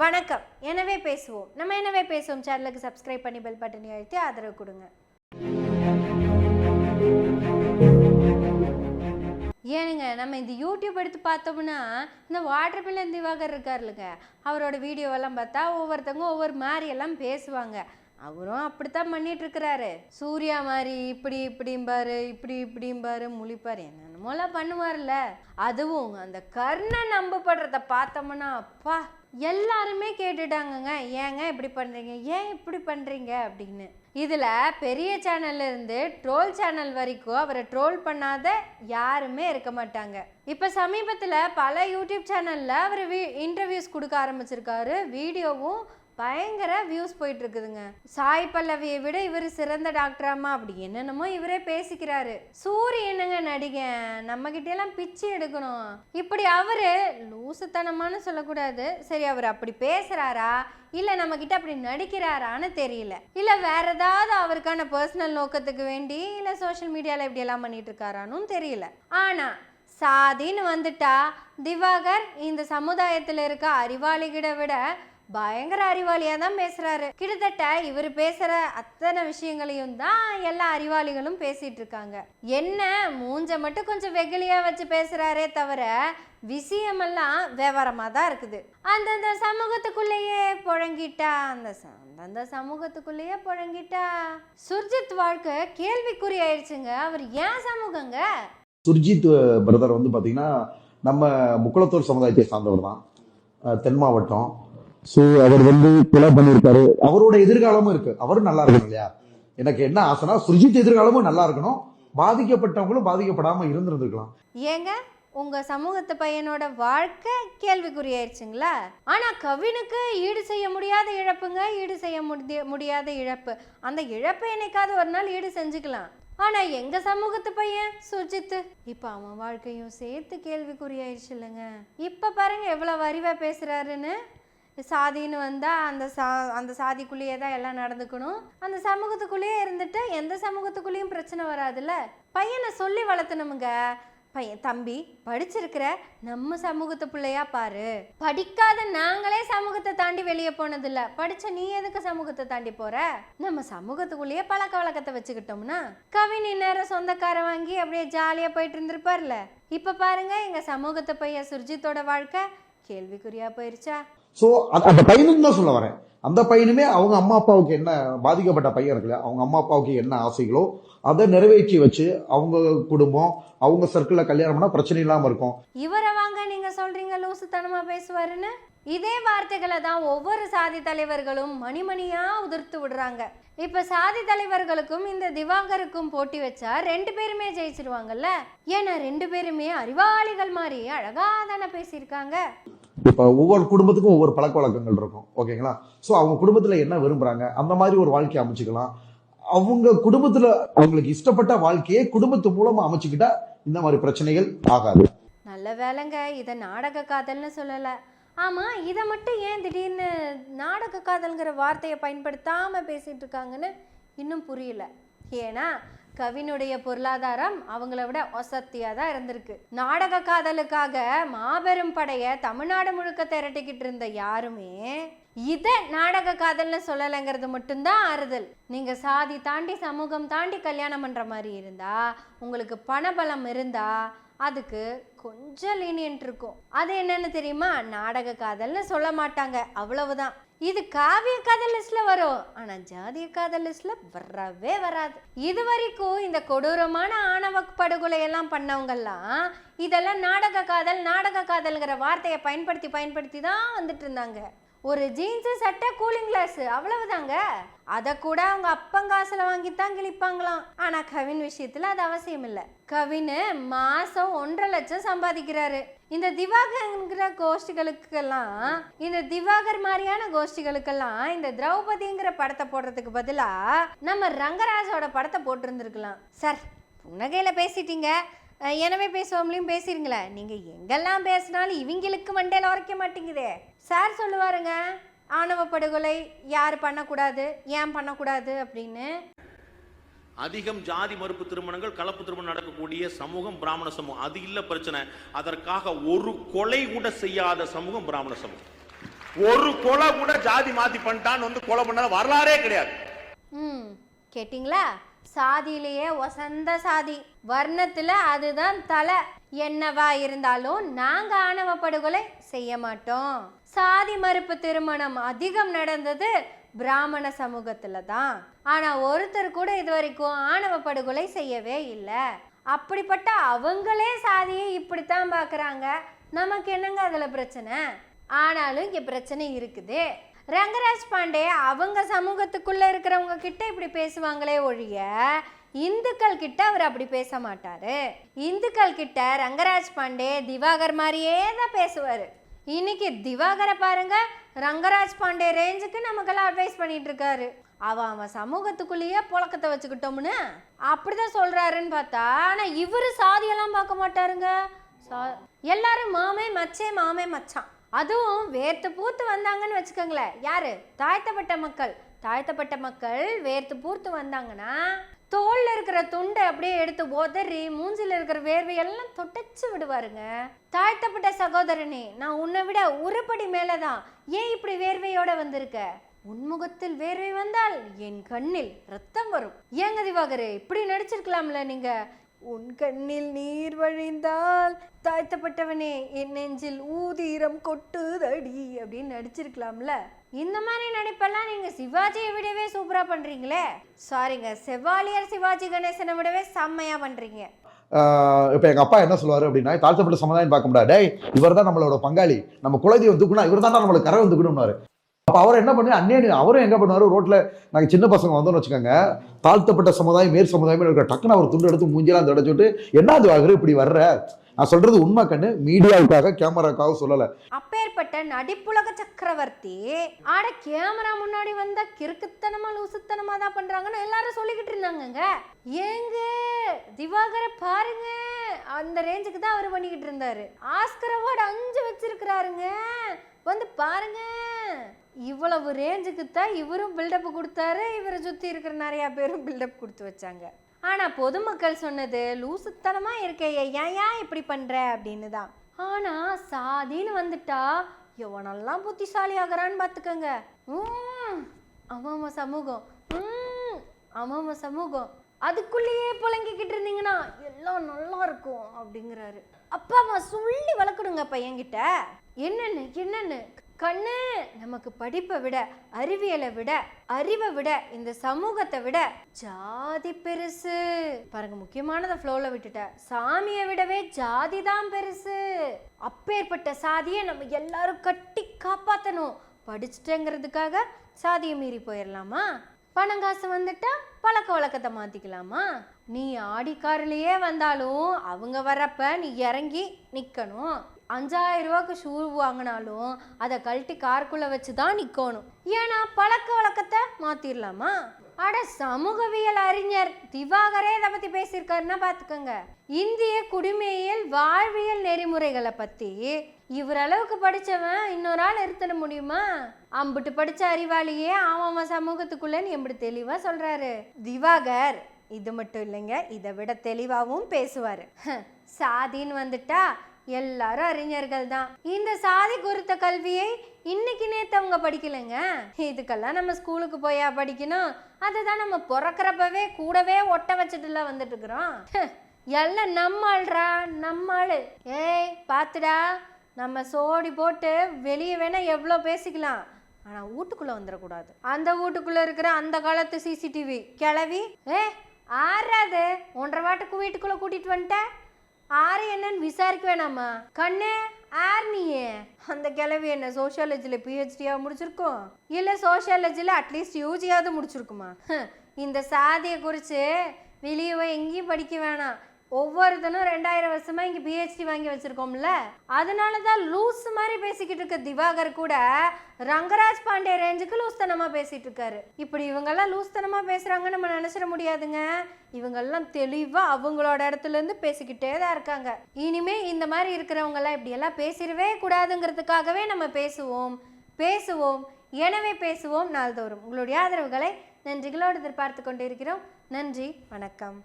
வணக்கம். எனவே பேசுவோம். நம்ம எனவே பேசுவோம். சேனலுக்கு சப்ஸ்கிரைப் பண்ணி பெல் பட்டனை அழுத்தி ஆதரவு கொடுங்க. ஏனுங்க நம்ம இந்த யூடியூப் எடுத்து பார்த்தோம்னா இந்த வாட்டர் பில்லன் திவாகர் இருக்காருல்லுங்க அவரோட வீடியோவெல்லாம் பார்த்தா ஒவ்வொருத்தவங்க ஒவ்வொரு மாதிரி எல்லாம் பேசுவாங்க. அவரும் அப்படித்தான் பண்ணிட்டு இருக்கிறாரு. சூர்யா மாதிரி இப்படி இப்படிம்பாரு இப்படி இப்படிம்பாரு முழிப்பாரு. என்னென்னமோலாம் பண்ணுவார்ல அதுவும் அந்த கர்ணன் நம்பப்படுறத பார்த்தோம்னா அப்பா! எல்லாருமே கேட்டுட்டாங்கங்க. ஏங்க இப்படி பண்ணுறீங்க ஏன் இப்படி பண்ணுறீங்க அப்படின்னு. இதில் பெரிய சேனல்லேருந்து ட்ரோல் சேனல் வரைக்கும் அவரை ட்ரோல் பண்ணாத யாருமே இருக்க மாட்டாங்க. இப்போ சமீபத்தில் பல யூடியூப் சேனலில் அவர் வீ இன்டர்வியூஸ் கொடுக்க ஆரம்பிச்சிருக்காரு. வீடியோவும் பயங்கர வியூஸ் போயிட்டு இருக்குதுங்க சாய் பல்லவியை விட இவர் சிறந்த டாக்டராமா அப்படி என்னென்னமோ இவரே பேசிக்கிறாரு. சூரிய என்னங்க நடிகன் நம்ம கிட்ட எல்லாம் பிச்சை எடுக்கணும். இப்படி அவரு லூசுத்தனமான்னு சொல்லக்கூடாது. சரி அவர் அப்படி பேசுறாரா? இல்ல நம்ம கிட்ட அப்படி நடிக்கிறாரான்னு தெரியல. இல்ல வேற ஏதாவது அவருக்கான பர்சனல் நோக்கத்துக்கு வேண்டி இல்ல சோஷியல் மீடியால இப்படி எல்லாம் பண்ணிட்டு இருக்காரானும் தெரியல. ஆனா சாதின்னு வந்துட்டா திவாகர் இந்த சமுதாயத்துல இருக்க அறிவாளிகளை விட பயங்கர அறிவாளியாக தான் பேசுகிறாரு கிட்டத்தட்ட இவர் பேசுகிற அத்தனை விஷயங்களையும் தான் எல்லா அறிவாளிகளும் பேசிகிட்டு இருக்காங்க. என்ன மூஞ்ச மட்டும் கொஞ்சம் வெகுளியாக வச்சு பேசுகிறாரே தவிர விஷயமெல்லாம் விவரமாக தான் இருக்குது. அந்தந்த சமூகத்துக்குள்ளேயே புழங்கிட்டா அந்த அந்தந்த சமூகத்துக்குள்ளேயே புழங்கிட்டா. சுர்ஜித் வாழ்க்கை கேள்விக்குறி ஆயிடுச்சுங்க. அவர் ஏன் சமூகங்க? சுர்ஜித் பிரதர் வந்து பார்த்தீங்கன்னா நம்ம முக்குளத்தூர் சமுதாயத்தை சார்ந்தவர் தான். தென் மாவட்டம். ஸோ அவர் வந்து கொலை பண்ணியிருக்காரு அவரோட எதிர்காலமும் இருக்கு. அவரும் நல்லா இருக்கணும் இல்லையா? எனக்கு என்ன ஆசைனா சுர்ஜித் எதிர்காலமும் நல்லா இருக்கணும். பாதிக்கப்பட்டவங்களும் பாதிக்கப்படாம இருந்திருந்துருக்கலாம். ஏங்க உங்க சமூகத்து பையனோட வாழ்க்கை கேள்விக்குறி ஆயிடுச்சுங்களா ஆனா கவினுக்கு ஈடு செய்ய முடியாத இழப்புங்க ஈடு செய்ய முடிய முடியாத இழப்பு. அந்த இழப்பை என்னைக்காவது ஒரு நாள் ஈடு செஞ்சுக்கலாம். ஆனா எங்க சமூகத்து பையன் சுஜித் இப்ப அவன் வாழ்க்கையும் சேர்த்து கேள்விக்குறி ஆயிடுச்சு இல்லைங்க. இப்ப பாருங்க எவ்வளவு அறிவா பேசுறாருன்னு. சாதின்னு வந்தால் அந்த சா அந்த சாதிக்குள்ளேயே தான் எல்லாம் நடந்துக்கணும். அந்த சமூகத்துக்குள்ளேயே இருந்துட்டு எந்த சமூகத்துக்குள்ளேயும் பிரச்சனை வராதுல்ல? பையனை சொல்லி வளர்த்தணுமுங்க. பையன் தம்பி படிச்சிருக்கிற நம்ம சமூகத்து பிள்ளையா பாரு. படிக்காத நாங்களே சமூகத்தை தாண்டி வெளியே போனதில்ல. படிச்ச நீ எதுக்கு சமூகத்தை தாண்டி போற? நம்ம சமூகத்துக்குள்ளேயே பழக்க வழக்கத்தை வச்சுக்கிட்டோம்னா கவின் நேரம் சொந்தக்கார வாங்கி அப்படியே ஜாலியா போயிட்டு இருந்திருப்பார்ல. இப்ப பாருங்க எங்க சமூகத்து பையன் சுர்ஜித்தோட வாழ்க்கை. கேள்விக்குறியா போயிருச்சா? ஸோ அந்த பையனுக்கு தான் சொல்ல வரேன். அந்த பையனுமே அவங்க அம்மா அப்பாவுக்கு என்ன பாதிக்கப்பட்ட பையன் இருக்குல்ல அவங்க அம்மா அப்பாவுக்கு என்ன ஆசைகளோ அதை நிறைவேற்றி வச்சு அவங்க குடும்பம் அவங்க சர்க்கிள்ல கல்யாணம் பண்ணா பிரச்சனை இல்லாம இருக்கும். இவரை வாங்க நீங்க சொல்றீங்க லூசுத்தனமா பேசுவாருன்னு? இதே வார்த்தைகளை தான் ஒவ்வொரு சாதி தலைவர்களும் மணிமணியா உதிர்த்து விடுறாங்க. இப்ப சாதி தலைவர்களுக்கும் இந்த திவாகருக்கும் போட்டி வச்சா ரெண்டு பேருமே ஜெயிச்சிருவாங்கல்ல? ஏன்னா ரெண்டு பேருமே அறிவாளிகள் மாதிரி அழகா தானே பேசியிருக்காங்க. இப்போ ஒவ்வொரு குடும்பத்துக்கும் ஒவ்வொரு பழக்க வழக்கங்கள் இருக்கும். ஓகேங்களா? ஸோ அவங்க குடும்பத்துல என்ன விரும்புறாங்க? அந்த மாதிரி ஒரு வாழ்க்கையை அமைச்சுக்கலாம். அவங்க குடும்பத்துல அவங்களுக்கு இஷ்டப்பட்ட வாழ்க்கையை குடும்பத்து மூலமாக அமைச்சுக்கிட்டா இந்த மாதிரி பிரச்சனைகள் ஆகாது. நல்ல வேலைங்க. இதை நாடக காதல்னு சொல்லலை. ஆமாம் இதை மட்டும் ஏன் திடீர்னு நாடக காதல்ங்கிற வார்த்தையை பயன்படுத்தாம பேசிட்டு இருக்காங்கன்னு இன்னும் புரியல. ஏன்னா கவினுடைய பொருளாதாரம் அவங்கள விட ஒசத்தியாக தான் இருந்திருக்கு. நாடக காதலுக்காக மாபெரும் படையை தமிழ்நாடு முழுக்க திரட்டிக்கிட்டு இருந்த யாருமே இதை நாடக காதல்னு சொல்லலைங்கிறது மட்டும்தான் ஆறுதல். நீங்கள் சாதி தாண்டி சமூகம் தாண்டி கல்யாணம் பண்ணுற மாதிரி இருந்தால் உங்களுக்கு பணபலம் இருந்தால் அதுக்கு கொஞ்சம் லீனியன்ட் இருக்கும். அது என்னன்னு தெரியுமா? நாடக காதல்னு சொல்ல மாட்டாங்க. அவ்வளவுதான். இது காவிய காதல் லிஸ்ட்ல வரும். ஆனா ஜாதிய காதல் லிஸ்ட்ல வரவே வராது. இது வரைக்கும் இந்த கொடூரமான ஆணவ படுகொலை எல்லாம் பண்ணவங்கெல்லாம் இதெல்லாம் நாடக காதல் நாடக காதல்ங்கிற வார்த்தையை பயன்படுத்தி பயன்படுத்தி தான் வந்துட்டு இருந்தாங்க. ஒரு ஜீன்ஸு சட்டை கூலிங் கிளாஸ் அவ்வளவுதாங்க. அதை கூட அவங்க அப்பங்காசில் வாங்கி தான் கிழிப்பாங்களாம். ஆனால் கவின் விஷயத்தில் அது அவசியம் இல்லை கவின் மாதம் ஒன்றரை லட்சம் சம்பாதிக்கிறாரு. இந்த திவாகர்ங்கிற கோஷ்டிகளுக்கெல்லாம் இந்த திவாகர் மாதிரியான கோஷ்டிகளுக்கெல்லாம் இந்த திரௌபதிங்கிற படத்தை போடுறதுக்கு பதிலாக நம்ம ரங்கராஜோட படத்தை போட்டிருந்துருக்கலாம். சார் புன்னகையில் பேசிட்டீங்க. எனவே பேசுவோம்லையும் பேசுறீங்களே நீங்கள் எங்கெல்லாம் பேசினாலும் இவங்களுக்கு மண்டையில் உரைக்க மாட்டேங்குதே. சார் சொல்லுவாருங்க ஆணவ படுகொலை யார் பண்ணக்கூடாது ஏன் பண்ணக்கூடாது அப்படின்னு. அதிகம் ஜாதி மறுப்பு திருமணங்கள் கலப்பு திருமணம் நடக்கக்கூடிய சமூகம் பிராமண சமூகம். அது இல்ல பிரச்சனை. அதற்காக ஒரு கொலை கூட செய்யாத சமூகம் பிராமண சமூகம். ஒரு கொலை கூட ஜாதி மாத்தி பண்ணிட்டான்னு வந்து கொலை பண்ண வரலாறே கிடையாது. ம் கேட்டிங்களா? சாதியிலேயே ஒசந்த சாதி. வர்ணத்துல அதுதான் தலை. என்னவா இருந்தாலும் நாங்க ஆணவ படுகொலை செய்ய மாட்டோம். சாதி மறுப்பு திருமணம் அதிகம் நடந்தது பிராமண சமூகத்துல தான். ஆனா ஒருத்தர் கூட இது வரைக்கும் ஆணவ படுகொலை செய்யவே இல்லை. அப்படிப்பட்ட அவங்களே சாதியை இப்படித்தான் பார்க்குறாங்க நமக்கு என்னங்க அதுல பிரச்சனை? ஆனாலும் இங்க பிரச்சனை இருக்குது. ரங்கராஜ் பாண்டே அவங்க சமூகத்துக்குள்ள இருக்கிறவங்க கிட்ட இப்படி பேசுவாங்களே ஒழிய இந்துக்கள் கிட்ட அவர் அப்படி பேச மாட்டார். இந்துக்கள் கிட்ட ரங்கராஜ் பாண்டே திவாகர் மாதிரியே தான் பேசுவார். இன்னைக்கு திவாகரை பாருங்க ரங்கராஜ் பாண்டே ரேஞ்சுக்கு நமக்கெல்லாம் அட்வைஸ் பண்ணிட்டு இருக்காரு. அவன் அவன் சமூகத்துக்குள்ளேயே புழக்கத்தை வச்சுக்கிட்டோம்னு அப்படிதான் சொல்றாருன்னு பார்த்தா ஆனா இவரு சாதியெல்லாம் பார்க்க மாட்டாருங்க. சா- எல்லாரும் மாமே மச்சே மாமே மச்சான். அதுவும் வேர்த்து பூத்து வந்தாங்கன்னு வச்சுக்கோங்களேன். யாரு? தாழ்த்தப்பட்ட மக்கள். தாழ்த்தப்பட்ட மக்கள் வேர்த்து பூத்து வந்தாங்கன்னா தோல்ல இருக்கிற துண்டை அப்படியே எடுத்து உதறி மூஞ்சில இருக்கிற வேர்வையெல்லாம் தொட்டச்சு விடுவாருங்க. தாழ்த்தப்பட்ட சகோதரனே நான் உன்னை விட உருப்படி மேலதான் ஏன் இப்படி வேர்வையோட வந்திருக்க? உன்முகத்தில் வேர்வை வந்தால் என் கண்ணில் ரத்தம் வரும். ஏங்க திவாகரே இப்படி நடிச்சிருக்கலாம்ல நீங்க? உன் கண்ணில் நீர் வழிந்தால். தாழ்த்தப்பட்டவனே என் நெஞ்சில் ஊதீரம் கொட்டுதடி அப்படின்னு நடிச்சிருக்கலாம்ல. இந்த மாதிரி நடிப்பெல்லாம் நீங்க சிவாஜியை விடவே சூப்பரா பண்றீங்களே. சாரிங்க செவாலியர் சிவாஜி கணேசனை விடவே செம்மையா பண்றீங்க. இப்போ இப்ப எங்க அப்பா என்ன சொல்லுவாரு அப்படின்னா தாழ்த்தப்பட்ட சமுதாயம் பார்க்க முடியாது. டேய் இவர் தான் நம்மளோட பங்காளி. நம்ம குலதெய்வம் தூக்கணும் இவர் தான் நம்மளுக்கு கரை வந்துக்கணும்னாரு அப்போ அவர் என்ன பண்ணி? அண்ணே அவரும் எங்க பண்ணுவார்? ரோட்ல நாங்கள் சின்ன பசங்க வந்தோம்னு வச்சுக்கோங்க. தாழ்த்தப்பட்ட சமுதாயம் மேற் சமுதாயம் இருக்கிற டக்குன்னு அவர் துண்டு எடுத்து மூஞ்சிலாம் தொடச்சு விட்டு என்ன அது ஆகுது இப்படி வர்ற? நான் சொல்றது உண்மை கண்ணு. மீடியாவுக்காக கேமராக்காக சொல்லல. அப்பேற்பட்ட நடிப்புலக சக்கரவர்த்தி ஆட கேமரா முன்னாடி வந்தா கிறுக்குத்தனமா லூசுத்தனமா தான் பண்றாங்கன்னு எல்லாரும் சொல்லிக்கிட்டு இருந்தாங்கங்க. ஏங்க திவாகரை பாருங்க. அந்த ரேஞ்சுக்கு தான் அவர் பண்ணிக்கிட்டு இருந்தாரு. ஆஸ்கர் அவார்டு அஞ்சு வச்சிருக்கிறாருங்க. வந்து பாருங்க. இவ்வளவு ரேஞ்சுக்கு தான் இவரும் பில்டப் கொடுத்தாரு இவரை சுற்றி இருக்கிற நிறையா பேரும் பில்டப் கொடுத்து வச்சாங்க. ஆனால் பொதுமக்கள் சொன்னது லூசுத்தனமா இருக்கே ஏன் ஏன் இப்படி பண்ணுற அப்படின்னு தான். ஆனா சாதின்னு வந்துட்டா எவனெல்லாம் புத்திசாலி ஆகிறான்னு பார்த்துக்கோங்க உம், அவன் சமூகம். உம், அவன் சமூகம். அதுக்குள்ளேயே புழங்கிக்கிட்டு இருந்தீங்கன்னா எல்லாம் நல்லா இருக்கும் அப்படிங்கிறாரு. அப்பா அம்மா சொல்லி வளர்க்கணுங்க பையன்கிட்ட என்னென்னு என்னென்னு? கண்ணு நமக்கு படிப்பை விட அறிவியலை விட அறிவை விட இந்த சமூகத்தை விட ஜாதி பெருசு. பாருங்க முக்கியமானதை ஃப்ளோவில் விட்டுட்டேன் சாமியை விடவே ஜாதி தான் பெருசு. அப்பேற்பட்ட சாதியை நம்ம எல்லாரும் கட்டி காப்பாற்றணும் படிச்சுட்டேங்கிறதுக்காக சாதியை மீறி போயிடலாமா பணம் காசு வந்துட்டா பழக்க வழக்கத்தை மாற்றிக்கலாமா நீ ஆடிக்காரிலேயே வந்தாலும் அவங்க வரப்ப நீ இறங்கி நிற்கணும் அஞ்சாயிரம் ரூபாய்க்கு ஷூ வாங்கினாலும் அதை கழட்டி காருக்குள்ளே வச்சு தான் நிற்கணும் ஏன்னா பழக்க வழக்கத்தை மாத்திரலாமா? அட சமூகவியல் அறிஞர் திவாகரே இதை பற்றி பேசியிருக்காருன்னா பார்த்துக்கோங்க. இந்திய குடிமையியல் வாழ்வியல் நெறிமுறைகளை பற்றி இவர் அளவுக்கு படிச்சவன் இன்னொரு ஆள் இருத்திட முடியுமா? அம்பிட்டு படிச்ச அறிவாளியே அவன் சமூகத்துக்குள்ளேன்னு எப்படி தெளிவாக சொல்கிறாரு திவாகர் இது மட்டும் இல்லைங்க இதை விட தெளிவாகவும் பேசுவாரு. சாதின்னு வந்துட்டா எல்லாரும் அறிஞர்கள் தான். இந்த சாதி குறித்த கல்வியை இன்னைக்கு நேத்து அவங்க படிக்கலைங்க. இதுக்கெல்லாம் நம்ம ஸ்கூலுக்கு போயா படிக்கணும். அதுதான் நம்ம பிறக்கிறப்பவே கூடவே ஒட்ட வச்சுட்டுல வந்துட்டு இருக்கிறோம் எல்லாம் நம்மாள்ரா நம்மாள் ஏய் பார்த்துடா நம்ம சோடி போட்டு வெளியே வேணா எவ்வளோ பேசிக்கலாம். ஆனால் வீட்டுக்குள்ளே வந்துடக்கூடாது அந்த வீட்டுக்குள்ளே இருக்கிற அந்த காலத்து சிசிடிவி கிளவி ஏ ஆறாது. ஒன்றரை வாட்டுக்கு வீட்டுக்குள்ளே கூட்டிட்டு வந்துட்டேன் ஆறு என்னன்னு விசாரிக்க வேணாமா கண்ணே ஆர் நீயே? அந்த கிளவி என்ன சோஷியாலஜியில் பிஹெச்டியாக முடிச்சிருக்கோம்? இல்லை சோஷியாலஜியில் அட்லீஸ்ட் யூஜியாவது முடிச்சிருக்குமா? இந்த சாதியை குறித்து வெளியே எங்கேயும் படிக்க வேணாம். ஒவ்வொருத்தனும் ரெண்டாயிரம் வருஷமா இங்கே பிஹெச்டி வாங்கி வச்சிருக்கோம்ல. அதனால தான் லூஸ் மாதிரி பேசிக்கிட்டு இருக்க திவாகர் கூட ரங்கராஜ் பாண்டே ரேஞ்சுக்கு லூஸ்தனமாக பேசிட்டு இருக்காரு. இப்படி இவங்கெல்லாம் லூஸ்தனமாக பேசுகிறாங்கன்னு நம்ம நினச்சிட முடியாதுங்க. இவங்கெல்லாம் தெளிவாக அவங்களோட இடத்துலேருந்து பேசிக்கிட்டே தான் இருக்காங்க. இனிமே இந்த மாதிரி இருக்கிறவங்கெல்லாம் இப்படியெல்லாம் பேசிடவே கூடாதுங்கிறதுக்காகவே நம்ம பேசுவோம். பேசுவோம். எனவே பேசுவோம் நாள்தோறும். உங்களுடைய ஆதரவுகளை நன்றிகளோடு எதிர்பார்த்து கொண்டிருக்கிறோம். நன்றி. வணக்கம்.